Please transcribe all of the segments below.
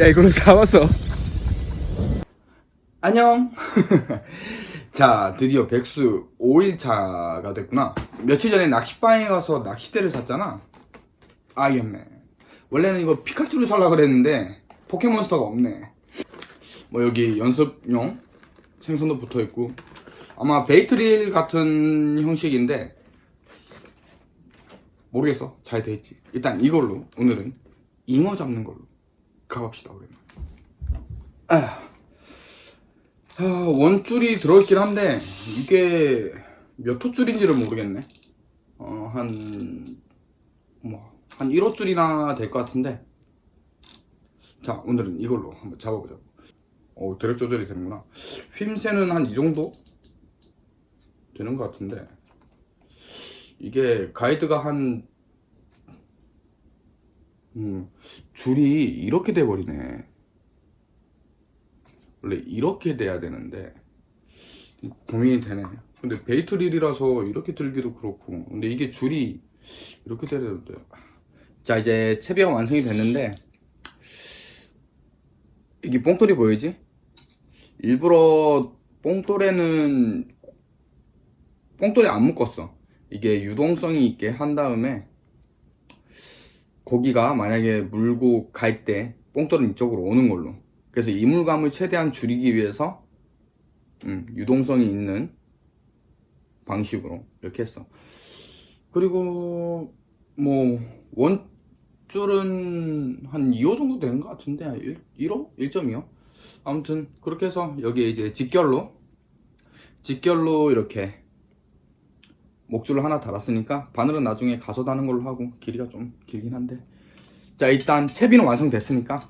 야 이걸로 잡았어. 안녕. 자 드디어 백수 5일차가 됐구나. 며칠 전에 낚시방에 가서 낚시대를 샀잖아. 아이언맨. 원래는 이거 피카츄를 살라 그랬는데 포켓몬스터가 없네. 뭐 여기 연습용 생선도 붙어있고. 아마 베이트릴 같은 형식인데 모르겠어. 잘 돼있지. 일단 이걸로 오늘은 잉어 잡는 걸로 가봅시다 오랜만에 아휴. 아, 원줄이 들어있긴 한데 이게 몇 호줄인지를 모르겠네. 어 한 뭐 한 1호줄이나 될 것 같은데. 자 오늘은 이걸로 한번 잡아보자고 어 드랙 조절이 되는구나. 휘임새는 한 이 정도 되는 것 같은데. 이게 가이드가 한 음, 줄이 이렇게 돼버리네. 원래 이렇게 돼야 되는데 고민이 되네. 근데 베이트릴이라서 이렇게 들기도 그렇고. 근데 이게 줄이 이렇게 돼야 되는데. 자 이제 채비가 완성이 됐는데 이게 뽕돌이 보이지? 일부러 뽕돌에는 뽕돌이 안 묶었어. 이게 유동성이 있게 한 다음에 고기가 만약에 물고 갈 때 뽕돌은 이쪽으로 오는 걸로 그래서 이물감을 최대한 줄이기 위해서 음, 유동성이 있는 방식으로 이렇게 했어 그리고 뭐 원줄은 한 2호 정도 되는 것 같은데 1, 1호? 1.2호? 아무튼 그렇게 해서 여기에 이제 직결로 직결로 이렇게 목줄을 하나 달았으니까 바늘은 나중에 가서 다는 걸로 하고 길이가 좀 길긴 한데. 자 일단 채비는 완성됐으니까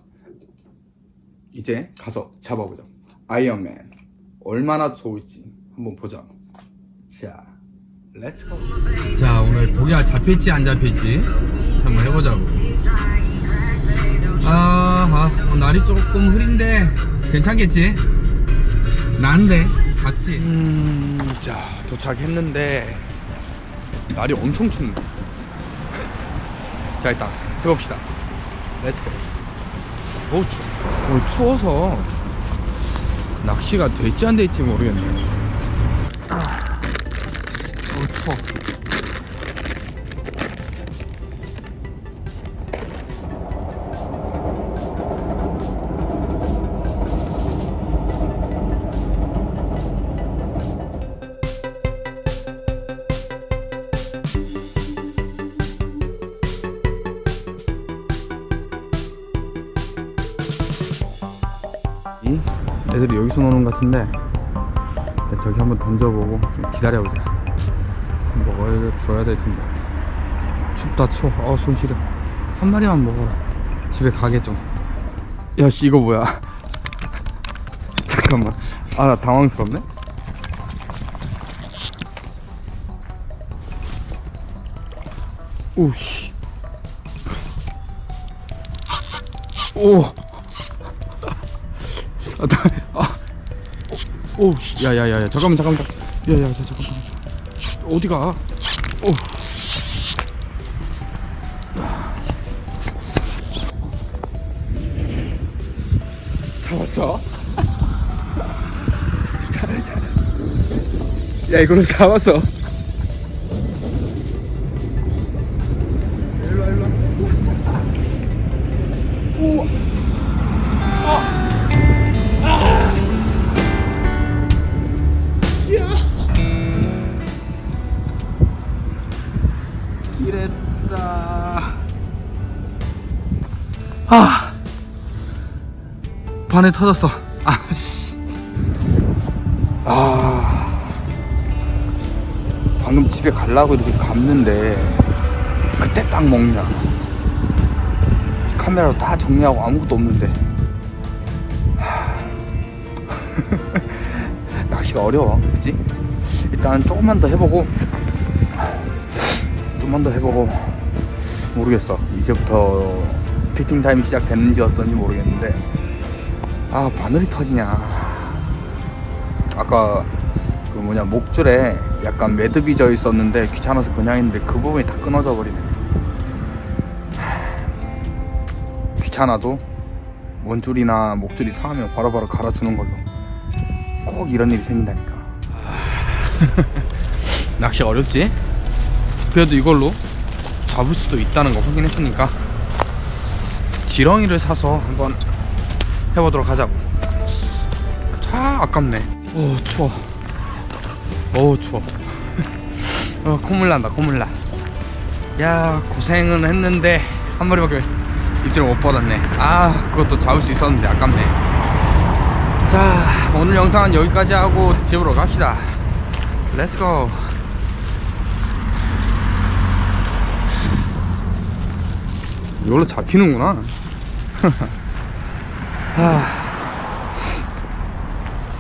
이제 가서 잡아보자 아이언맨. 얼마나 좋을지 한번 보자. 자 렛츠고 자 오늘 고기가 잡힐지 안 잡힐지 한번 해보자고. 아하 어, 날이 조금 흐린데 괜찮겠지? 난데 작지? 음 자 도착했는데 날이 엄청 춥네. 자 일단 해봅시다. 렛츠고 어우 추워 어, 추워서 낚시가 될지 안 될지 모르겠네. 아, 어 추워 이 애들이 여기서 노는 것 같은데 일단 저기 한번 던져보고 좀 기다려보자. 먹어야 줘야 될 텐데. 춥다 추워. 어 손시려. 한 마리만 먹어라. 집에 가게 좀. 야 씨 이거 뭐야? 잠깐만. 아 나 당황스럽네. 오씨. 오 아, 나, 아, 오, 씨, 야, 야, 야, 야, 잠깐만, 잠깐만, 잠깐만. 야, 야, 자, 잠깐만. 어디가? 오. 잡았어? 야, 이걸로 잡았어. 길했다. 아, 반에 터졌어. 아, 씨. 아, 방금 집에 가려고 이렇게 감는데 그때 딱 먹냐. 카메라로 다 정리하고 아무것도 없는데. 하... 낚시가 어려워, 그치? 일단 조금만 더 해보고 좀만 더 해보고 모르겠어. 이제부터 피팅 타임이 시작됐는지 어떤지 모르겠는데. 아 바늘이 터지냐. 아까 그 뭐냐 목줄에 약간 매듭이 져 있었는데 귀찮아서 그냥 했는데 그 부분이 다 끊어져 버리네. 하, 귀찮아도 원줄이나 목줄이 상하면 바로바로 갈아주는 걸로 꼭 이런 일이 생긴다니까. 낚시 어렵지? 그래도 이걸로 잡을 수도 있다는 거 확인했으니까 지렁이를 사서 한번 해보도록 하자고. 참 아깝네. 오 추워. 오 추워. 어, 콧물 난다 콧물 나야 고생은 했는데 한 마리밖에 입질을 못 받았네. 아 그것도 잡을 수 있었는데 아깝네. 자 오늘 영상은 여기까지 하고 집으로 갑시다. 렛츠고 이걸로 잡히는구나. 하...